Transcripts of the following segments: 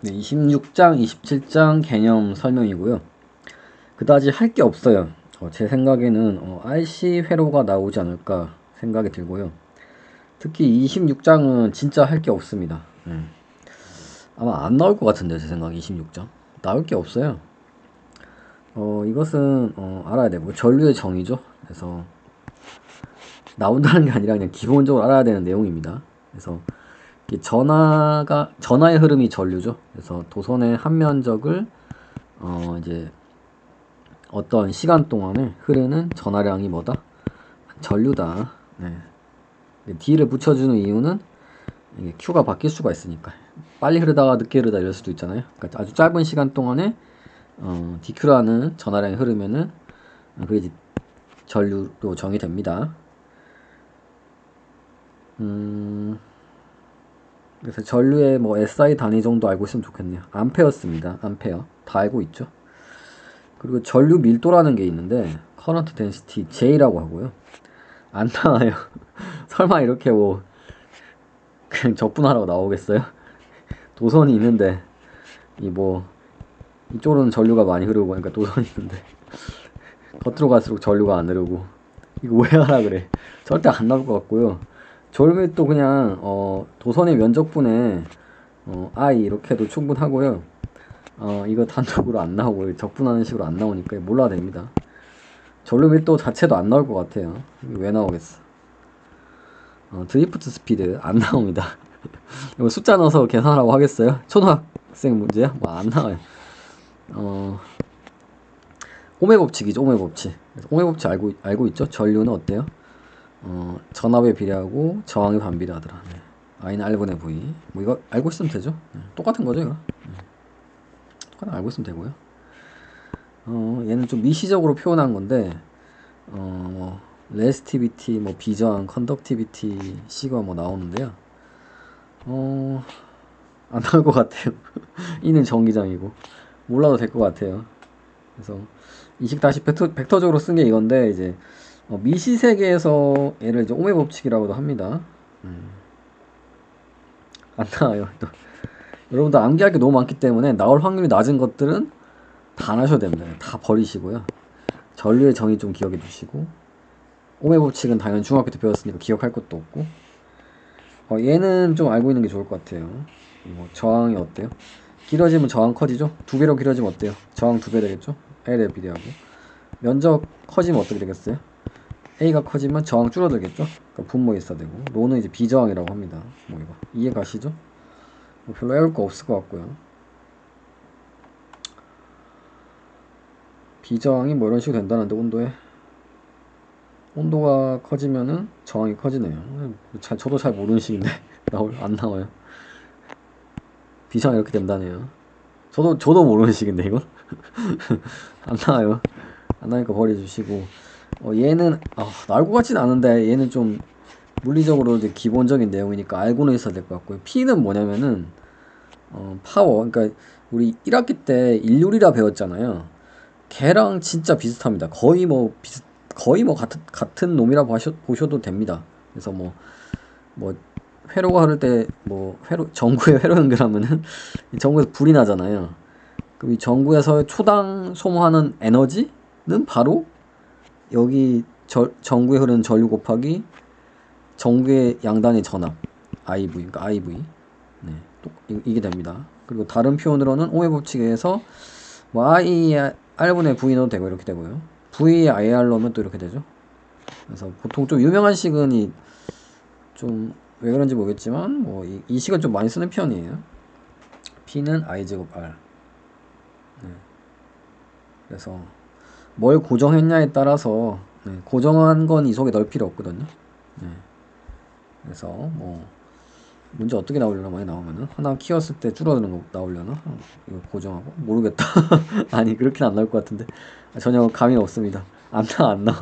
네, 26장, 27장 개념 설명이고요. 그다지 할 게 없어요. 어, 제 생각에는 어, RC 회로가 나오지 않을까 생각이 들고요. 특히 26장은 진짜 할 게 없습니다. 네. 아마 안 나올 것 같은데 제 생각 26장 나올 게 없어요. 어 이것은 어, 알아야 되고 전류의 정의죠. 그래서 나온다는 게 아니라 그냥 기본적으로 알아야 되는 내용입니다. 그래서 전하가 전하의 흐름이 전류죠. 그래서 도선의 한 면적을 어 이제 어떤 시간 동안에 흐르는 전하량이 뭐다? 전류다. 네. D를 붙여주는 이유는 이게 Q가 바뀔 수가 있으니까 빨리 흐르다가 늦게 흐르다 이럴 수도 있잖아요. 그러니까 아주 짧은 시간 동안에 어, DQ라는 전하량이 흐르면은 어, 그게 전류로 정의됩니다. 음, 그래서 전류의 뭐 SI 단위 정도 알고 있으면 좋겠네요. 암페어습니다. 암페어 다 알고 있죠. 그리고 전류 밀도라는 게 있는데 커런트 덴시티 J라고 하고요. 안 나와요. 설마 이렇게 뭐 그냥 적분하라고 나오겠어요? 도선이 있는데 이 뭐 이쪽으로는 전류가 많이 흐르고 그러니까 도선이 있는데 겉으로 갈수록 전류가 안 흐르고 이거 왜 하라 그래? 절대 안 나올 것 같고요. 전류도 그냥 어 도선의 면적분에 어 I 이렇게 해도 충분하고요. 어 이거 단독으로 안 나오고 적분하는 식으로 안 나오니까 몰라도 됩니다. 전류 밀도 자체도 안 나올 것 같아요. 왜 나오겠어? 어, 드리프트 스피드 안 나옵니다. 이거 숫자 넣어서 계산하라고 하겠어요? 초등학생 문제야? 뭐 안 나와요. 어, 오메 법칙이죠, 오메 법칙. 오메 법칙 알고 알고 있죠? 전류는 어때요? 어, 전압에 비례하고 저항이 반비례하더라. 네. I는 R분의 V. 뭐 이거 알고 있으면 되죠? 네. 똑같은 거죠, 이거? 네. 똑같은 거 알고 있으면 되고요. 어, 얘는 좀 미시적으로 표현한 건데, 어, 뭐, 레스티비티, 뭐, 비저항, 컨덕티비티, C가 뭐 나오는데요. 어, 안 나올 것 같아요. 이는 전기장이고. 몰라도 될 것 같아요. 그래서, 이식 다시 벡터, 벡터적으로 쓴 게 이건데, 이제, 어, 미시 세계에서 얘를 이제 오메 법칙이라고도 합니다. 음. 안 나와요. 또. 여러분들 암기할 게 너무 많기 때문에 나올 확률이 낮은 것들은 다 안 하셔도 됩니다. 다 버리시고요. 전류의 정의 좀 기억해 주시고 오메 법칙은 당연히 중학교 때 배웠으니까 기억할 것도 없고 어, 얘는 좀 알고 있는 게 좋을 것 같아요. 뭐 저항이 어때요? 길어지면 저항 커지죠? 두 배로 길어지면 어때요? 저항 두 배 되겠죠? L에 비례하고 면적 커지면 어떻게 되겠어요? A가 커지면 저항 줄어들겠죠? 그러니까 분모에 있어야 되고 로는 이제 비저항이라고 합니다. 뭐 이거 이해 가시죠? 뭐 별로 외울 거 없을 것 같고요. 비저항이 뭐 이런 식으로 된다는데 온도에 온도가 커지면은 저항이 커지네요. 잘 저도 잘 모르는 식인데 나올 안 나와요. 비저항 이렇게 된다네요. 저도 저도 모르는 식인데 이거 안 나와요. 안 나니까 버려주시고 어, 얘는 아, 나올 것 같진 않은데 얘는 좀 물리적으로 이제 기본적인 내용이니까 알고는 있어야 될 것 같고요. P는 뭐냐면은 어, 파워 그러니까 우리 1학기 때 일률이라 배웠잖아요. 걔랑 진짜 비슷합니다. 거의 뭐 비슷, 거의 뭐 같은 같은 놈이라고 하셔, 보셔도 됩니다. 그래서 뭐뭐 회로가 흐를 때 뭐 회로 전구에 회로 연결하면은 이 전구에서 불이 나잖아요. 그럼 이 전구에서 초당 소모하는 에너지는 바로 여기 저, 전구에 흐르는 전류 곱하기 전구의 양단의 전압 IV 그러니까 IV 네, 또 이- 이게 됩니다. 그리고 다른 표현으로는 오메 법칙에서 뭐 I R분의 V 넣어도 되고 이렇게 되고요. V에 IR 넣으면 또 이렇게 되죠. 그래서 보통 좀 유명한 식은 이 좀 왜 그런지 모르겠지만 뭐이 식은 좀 많이 쓰는 편이에요. P는 I 제곱 R. 네. 그래서 뭘 고정했냐에 따라서 네, 고정한 건 이 속에 넣을 필요 없거든요. 네. 그래서 뭐 문제 어떻게 나오려나 많이 나오면은 하나 키웠을 때 줄어드는 거 나오려나? 어, 이거 고정하고? 모르겠다. 아니 그렇게는 안 나올 것 같은데. 아, 전혀 감이 없습니다. 안 나 안 나.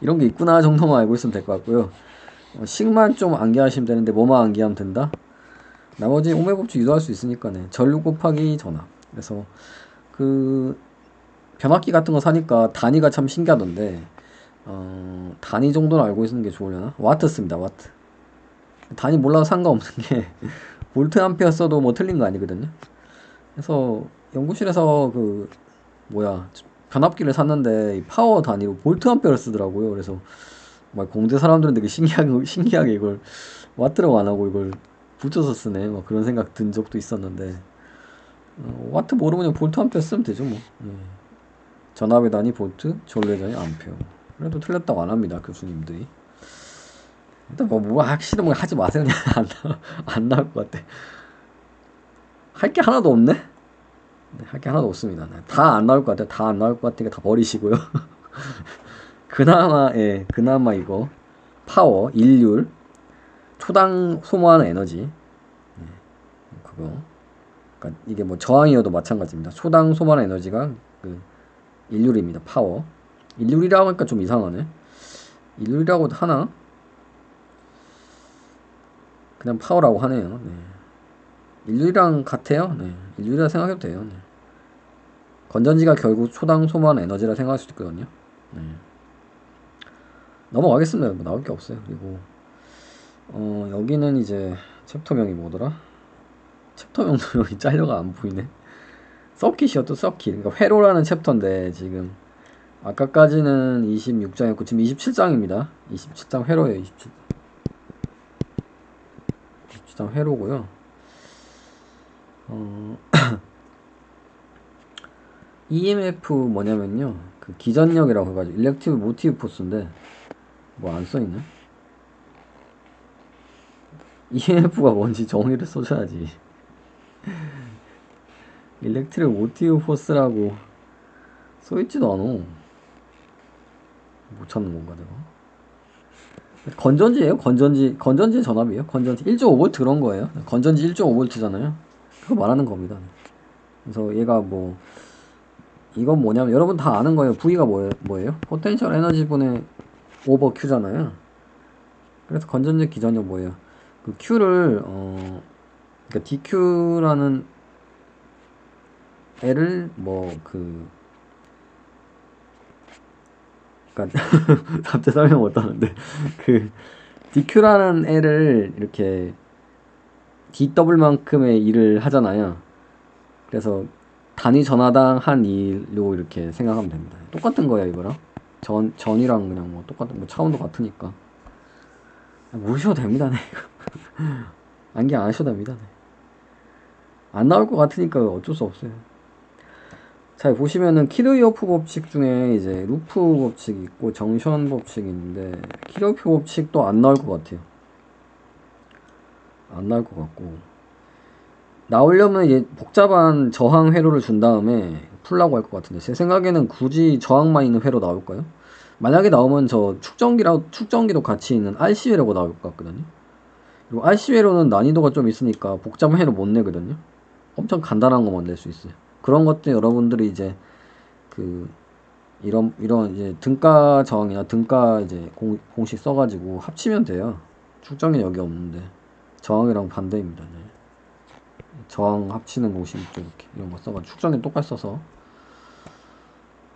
이런 게 있구나 정도만 알고 있으면 될 것 같고요. 어, 식만 좀 암기하시면 되는데 뭐만 암기하면 된다? 나머지 오메 법칙 유도할 수 있으니까네. 전류 곱하기 전압. 그래서 그 변압기 같은 거 사니까 단위가 참 신기하던데 어, 단위 정도는 알고 있는 게 좋으려나 와트 씁니다 와트 단위 몰라도 상관없는 게 볼트 암페어 써도 뭐 틀린 거 아니거든요. 그래서 연구실에서 그 뭐야 변압기를 샀는데 이 파워 단위로 볼트 암페어를 쓰더라고요. 그래서 막 공대 사람들은 되게 신기하게 신기하게 이걸 와트라고 안 하고 이걸 붙여서 쓰네. 막 그런 생각 든 적도 있었는데 어, 와트 모르면 볼트 암페어 쓰면 되죠 뭐. 예. 전압의 단위 볼트, 전류의 단위 암페어. 그래도 틀렸다고 안 합니다 교수님들이. 일단 뭐, 뭐 확실히 뭐 하지 마세요 안, 나, 안 나올 것 같아. 할 게 하나도 없네. 네, 할게 하나도 없습니다. 다 안 나올 것 같아요. 다 안 나올 것 같으니까 다 버리시고요. 그나마 예, 그나마 이거 파워, 일률, 초당 소모하는 에너지. 네, 그거. 그러니까 이게 뭐 저항이어도 마찬가지입니다. 초당 소모하는 에너지가 그 일률입니다. 파워. 일률이라고 하니까 좀 이상하네. 일률이라고 하나? 그냥 파워라고 하네요. 네. 인류랑 같아요. 네. 인류라 생각해도 돼요. 네. 건전지가 결국 초당 소모하는 에너지라 생각할 수도 있거든요. 네. 넘어가겠습니다. 뭐 나올 게 없어요. 그리고 어, 여기는 이제 챕터명이 뭐더라? 챕터명도 여기 잘려가 안 보이네. 서킷이었죠, 서킷. 그러니까 회로라는 챕터인데 지금 아까까지는 26장이었고 지금 27장입니다. 27장 회로예요, 27장. 27장 회로고요. 어, EMF 뭐냐면요. 그 기전력이라고 해가지고 일렉티브 모티브 포스인데 뭐 안 써있네. EMF가 뭔지 정의를 써줘야지. 일렉트릭 모티브 포스라고 써있지도 않아. 못 찾는 건가 내가? 건전지예요. 건전지 건전지 전압이에요. 건전지 1.5V 그런 거예요. 건전지 1.5V잖아요. 그거 말하는 겁니다. 그래서 얘가 뭐 이건 뭐냐면 여러분 다 아는 거예요. V가 뭐예요? 뭐예요? 포텐셜 에너지 분의 오버 Q잖아요. 그래서 건전지 기전력 뭐예요? 그 Q를 어 그러니까 DQ라는 애를 뭐그 그러니까 갑자기 설명 못하는데 그 DQ라는 애를 이렇게 DW만큼의 일을 하잖아요. 그래서 단위 전화당 한 일로 이렇게 생각하면 됩니다. 똑같은 거야 이거랑 전 전이랑 그냥 뭐 똑같은 뭐 차원도 같으니까 모셔도 됩니다. 네. 안경 안 하셔도 됩니다. 네. 안 나올 것 같으니까 어쩔 수 없어요. 자 보시면은 키르이어프 법칙 중에 이제 루프 법칙이 있고 정션 법칙이 있는데 키르이어프 법칙도 안 나올 것 같아요. 안 나올 것 같고 나오려면 이제 복잡한 저항 회로를 준 다음에 풀라고 할 것 같은데 제 생각에는 굳이 저항만 있는 회로 나올까요? 만약에 나오면 저 축전기라 축전기도 같이 있는 RC 회로가 나올 것 같거든요. 그리고 RC 회로는 난이도가 좀 있으니까 복잡한 회로 못 내거든요. 엄청 간단한 것만 낼 수 있어요. 그런 것들 여러분들이 이제 그 이런 이런 이제 등가 저항이나 등가 이제 공, 공식 써가지고 합치면 돼요. 축전기 여기 없는데 저항이랑 반대입니다. 네. 저항 합치는 공식 이렇게 이런 거 써가지고 축전기 똑같이 써서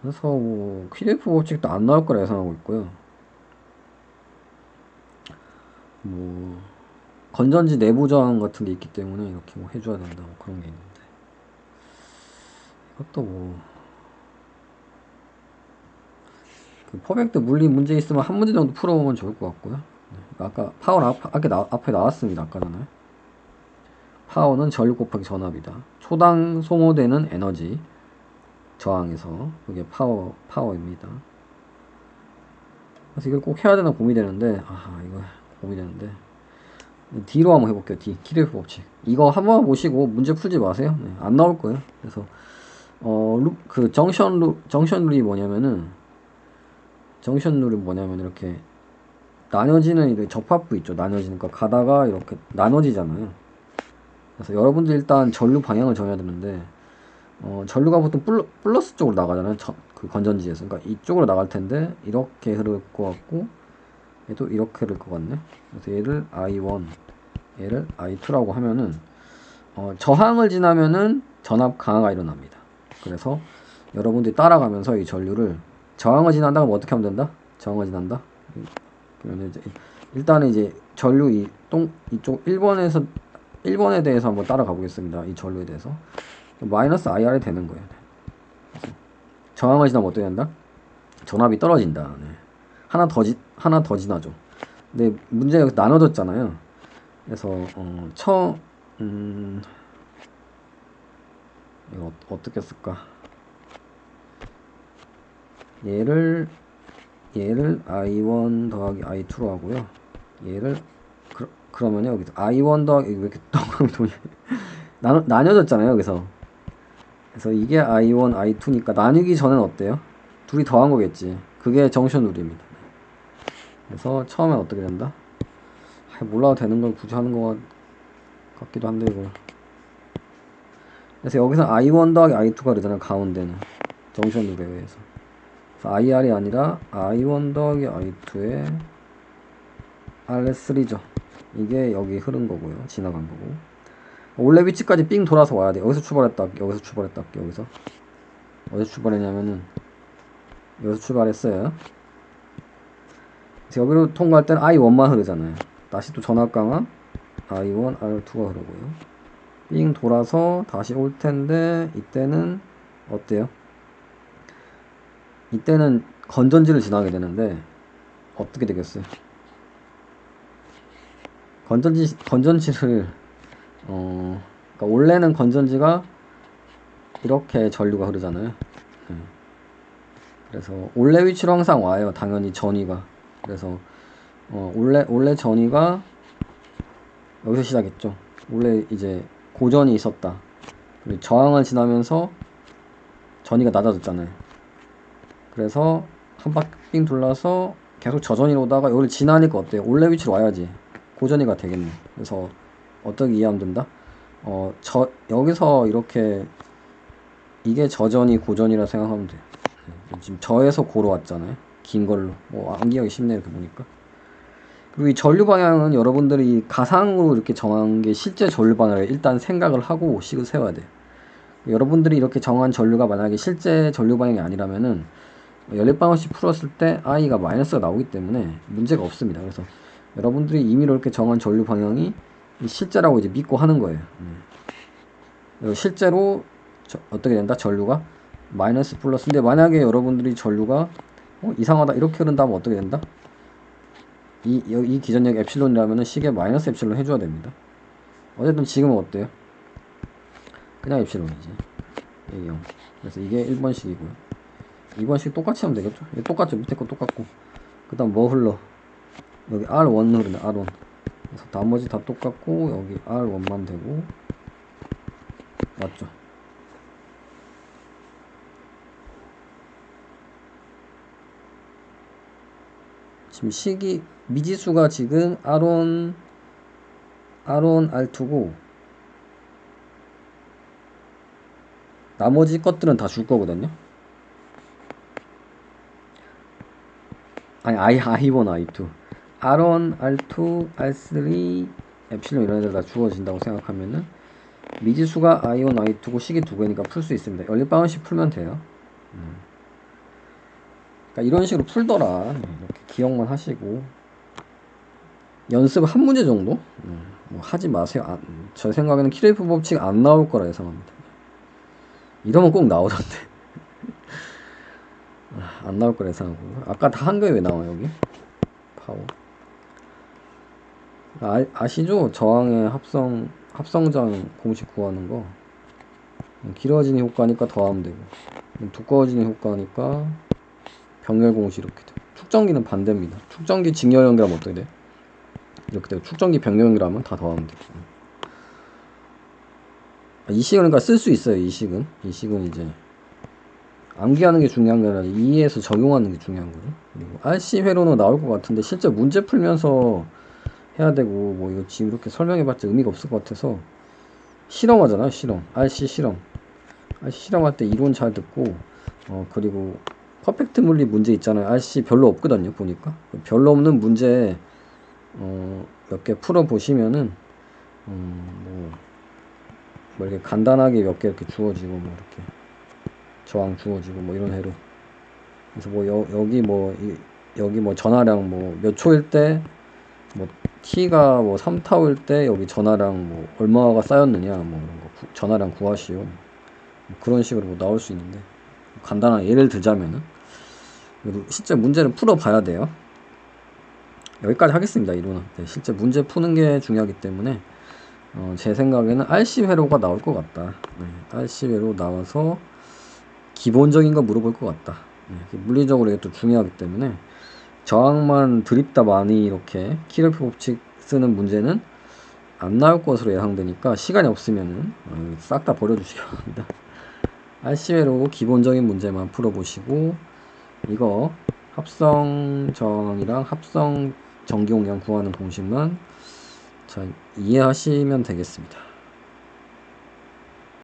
그래서 뭐 QDF 법칙도 안 나올 거라 예상하고 있고요. 뭐 건전지 내부 저항 같은 게 있기 때문에 이렇게 뭐 해줘야 된다 뭐 그런 게 있는데 이것도 뭐. 그 퍼펙트 물리 문제 있으면 한 문제 정도 풀어보면 좋을 것 같고요. 네, 아까 파워 앞, 앞에, 나왔습니다. 아까 전에. 파워는 전류 곱하기 전압이다. 초당 소모되는 에너지 저항에서 그게 파워 파워입니다. 그래서 이걸 꼭 해야 되나 고민이 되는데 아 이거 고민이 되는데 D로 한번 해볼게요. D 키르프 법칙 이거 한번 보시고 문제 풀지 마세요. 네, 안 나올 거예요. 그래서 어, 루, 그 정션 루, 정션 룰이 뭐냐면은 정션 룰이 뭐냐면 이렇게 나눠지는 이렇게 접합부 있죠. 나눠지니까 가다가 이렇게 나눠지잖아요. 그래서 여러분들 일단 전류 방향을 정해야 되는데 어, 전류가 보통 플러, 플러스 쪽으로 나가잖아요. 저, 그 건전지에서. 그러니까 이쪽으로 나갈 텐데 이렇게 흐를 것 같고 얘도 이렇게 흐를 것 같네. 그래서 얘를 I1, 얘를 I2라고 하면은 어, 저항을 지나면은 전압 강화가 일어납니다. 그래서 여러분들이 따라가면서 이 전류를 저항을 지난다 면 어떻게 하면 된다? 저항을 지난다? 그러면 이제 일단은 이제 전류 이똥 이쪽 1번에서 1번에 대해서 한번 따라가 보겠습니다. 이 전류에 대해서 마이너스 IR이 되는 거예요. 저항을 지나면 어떻게 된다? 전압이 떨어진다. 네. 하나 더 지, 하나 더 지나죠. 근데 문제가 나눠졌잖아요. 그래서 어, 처 음, 이거 어, 어떻게 쓸까? 얘를 얘를 i1 더하기 i2로 하고요. 얘를 그, 그러면 여기서 i1 더하기 왜 이렇게 동그라미 돈이 나눠 나뉘어졌잖아요. 여기서 그래서 이게 i1 i2니까 나뉘기 전엔 어때요? 둘이 더한 거겠지. 그게 정션 룰입니다. 그래서 처음에 어떻게 된다? 아, 몰라도 되는 걸 굳이 하는 거 같기도 한데 이거. 그래서 여기서 i1 더하기 i2가 그러잖아요. 가운데는 정션 룰에 의해서. IR이 아니라 I1 더하기 I2의 RS3죠. 이게 여기 흐른 거고요. 지나간 거고. 원래 위치까지 삥 돌아서 와야 돼. 여기서 출발했다. 여기서 출발했다. 여기서. 어디서 출발했냐면은 여기서 출발했어요. 그래서 여기로 통과할 때는 I1만 흐르잖아요. 다시 또 전압 강화 I1, R2가 흐르고요. 삥 돌아서 다시 올 텐데 이때는 어때요? 이때는 건전지를 지나게 되는데 어떻게 되겠어요? 건전지 건전지를 어 그러니까 원래는 건전지가 이렇게 전류가 흐르잖아요. 예. 그래서 원래 위치로 항상 와요. 당연히 전위가. 그래서 어 원래 원래 전위가 여기서 시작했죠. 원래 이제 고전이 있었다. 그리고 저항을 지나면서 전위가 낮아졌잖아요. 그래서 한 바퀴 삥 둘러서 계속 저전위로 오다가 여기를 지나니까 어때요? 원래 위치로 와야지 고전위가 되겠네. 그래서 어떻게 이해하면 된다? 어, 저 여기서 이렇게 이게 저전이 고전이라 생각하면 돼. 요 지금 저에서 고로 왔잖아요. 긴 걸로. 뭐 암기하기 쉽네 이렇게 보니까. 그리고 이 전류 방향은 여러분들이 가상으로 이렇게 정한 게 실제 전류 방향을 일단 생각을 하고 식을 세워야 돼. 여러분들이 이렇게 정한 전류가 만약에 실제 전류 방향이 아니라면은 연립방정식 풀었을 때 i가 마이너스가 나오기 때문에 문제가 없습니다. 그래서 여러분들이 임의로 이렇게 정한 전류 방향이 실제라고 이제 믿고 하는 거예요. 음. 실제로 저, 어떻게 된다? 전류가 마이너스 플러스인데 만약에 여러분들이 전류가 어, 이상하다 이렇게 흐른다면 어떻게 된다? 이, 이 기전력 엡실론이라면 식에 마이너스 엡실론 해줘야 됩니다. 어쨌든 지금은 어때요? 그냥 엡실론이지. A 0. 그래서 이게 1번 식이고요. 2번 식 똑같이 하면 되겠죠? 똑같죠? 밑에 거 똑같고. 그 다음 뭐 흘러? 여기 R1 흐르네, R1. 그래서 나머지 다 똑같고, 여기 R1만 되고. 맞죠? 지금 식이, 미지수가 지금 R1, R1, R2고, 나머지 것들은 다 줄 거거든요. 아니 I, I1, I2 R1, R2, R3 엡실론 이런 애들 다 주어진다고 생각하면은 미지수가 I1, I2고 식이 두 개니까 풀 수 있습니다. 연립방정식 풀면 돼요. 음. 그러니까 이런 식으로 풀더라. 이렇게 기억만 하시고 연습 한 문제 정도 음. 뭐 하지 마세요. 아, 저 생각에는 키레이프 법칙 안 나올 거라 예상합니다. 이러면 꼭 나오던데. 안 나올 거라 예상하고 아까 다 한 거에 왜 나와 여기 파워 아, 아시죠 저항의 합성 합성장 공식 구하는 거 길어지는 효과니까 더하면 되고 두꺼워지는 효과니까 병렬 공식 이렇게 돼 축전기는 반대입니다 축전기 직렬 연결하면 어떻게 돼 이렇게 되고 축전기 병렬 연결하면 다 더하면 돼. 아, 이 식은 그러니까 쓸 수 있어요 이 식은 이 식은 이제 암기하는 게 중요한 게 아니라 이해해서 적용하는 게 중요한 거죠. 그리고 RC 회로는 나올 것 같은데 실제 문제 풀면서 해야 되고 뭐 이거 지금 이렇게 설명해봤자 의미가 없을 것 같아서 실험하잖아요. 실험. RC 실험. RC 실험할 때 이론 잘 듣고 어 그리고 퍼펙트 물리 문제 있잖아요. RC 별로 없거든요. 보니까 별로 없는 문제 어 몇 개 풀어 보시면은 음 뭐 뭐 이렇게 간단하게 몇 개 이렇게 주어지고 뭐 이렇게 저항 주어지고 뭐 이런 해로 그래서 뭐 여, 여기 뭐 이, 여기 뭐 전화량 뭐 몇 초일 때 뭐 t가 뭐 3타오일 때 여기 전화량 뭐 얼마가 쌓였느냐 뭐 이런 거 구, 전화량 구하시오 뭐 그런 식으로 뭐 나올 수 있는데 간단한 예를 들자면은 실제 문제를 풀어봐야 돼요. 여기까지 하겠습니다. 이론은 네, 실제 문제 푸는 게 중요하기 때문에 어, 제 생각에는 RC 회로가 나올 것 같다. 네, RC 회로 나와서 기본적인 거 물어볼 것 같다. 네, 물리적으로 이게 또 중요하기 때문에 저항만 드립다 많이 이렇게 키르프 법칙 쓰는 문제는 안 나올 것으로 예상되니까 시간이 없으면은 어, 싹다 버려주시기 바랍니다. RC회로 기본적인 문제만 풀어보시고 이거 합성 저항이랑 합성 전기용량 구하는 공식만 잘 이해하시면 되겠습니다.